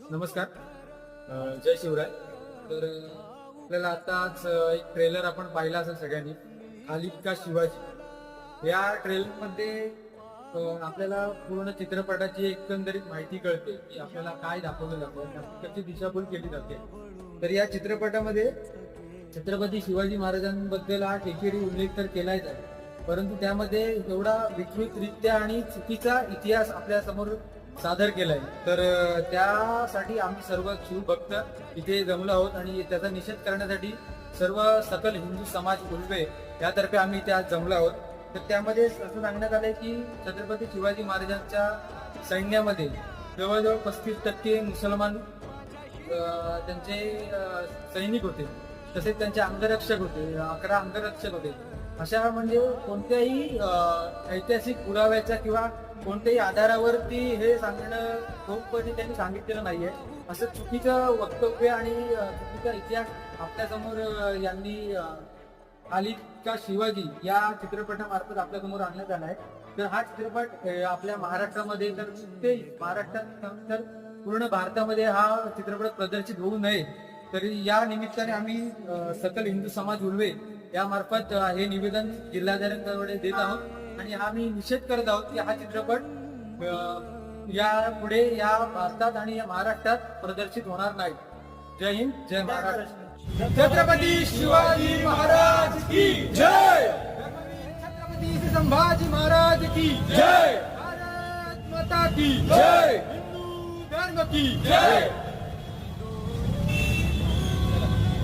नमस्कार. जय शिवराय. तर आपल्याला आताच एक ट्रेलर आपण पाहिला असेल सगळ्यांनी खालिद का शिवाजी. या ट्रेलरमध्ये आपल्याला पूर्ण चित्रपटाची एकंदरीत माहिती कळते की आपल्याला काय दाखवलं जातं कशी दिशाभूल केली जाते. तर या चित्रपटामध्ये छत्रपती शिवाजी महाराजांबद्दल हा एकेरी उल्लेख तर केलाच आहे. परंतु त्यामध्ये एवढा विकृतरित्या आणि चुकीचा इतिहास आपल्यासमोर सादर केलंय. तर त्यासाठी आम्ही सर्व शिवभक्त इथे जमलो आहोत आणि त्याचा निषेध करण्यासाठी सर्व सकल हिंदू समाज उलवे यातर्फे आम्ही इथे आज जमलो आहोत. तर त्यामध्ये असं सांगण्यात आलंय की छत्रपती शिवाजी महाराजांच्या सैन्यामध्ये जवळजवळ पस्तीस टक्के मुसलमान त्यांचे सैनिक होते. तसेच त्यांचे अंगरक्षक होते अकरा अंगरक्षक होते. अशा म्हणजे कोणत्याही ऐतिहासिक पुराव्याच्या किंवा कोणत्याही आधारावरती हे सांगणं ठोकपणे त्यांनी सांगितलेलं नाहीये. असं चुकीचं वक्तव्य आणि चुकीचा इतिहास आपल्यासमोर यांनी आली का शिवाजी या चित्रपटामार्फत आपल्यासमोर आणण्यात आला आहे तर हा चित्रपट आपल्या महाराष्ट्रामध्ये तर ते महाराष्ट्रात तर पूर्ण भारतामध्ये हा चित्रपट प्रदर्शित होऊ नये. तरी या निमित्ताने आम्ही सकल हिंदू समाज उर्वे यामार्फत हे निवेदन जिल्हाधिकाऱ्यांकडे देत आहोत. आणि हा मी निषेध करत आहोत की हा चित्रपट या पुढे या भारतात आणि या महाराष्ट्रात प्रदर्शित होणार नाही. जय हिंद जय महाराष्ट्र. छत्रपती शिवाजी महाराज की जय! छत्रपती संभाजी महाराज की जय! भारत माता की जय! हिंदू धर्म की जय!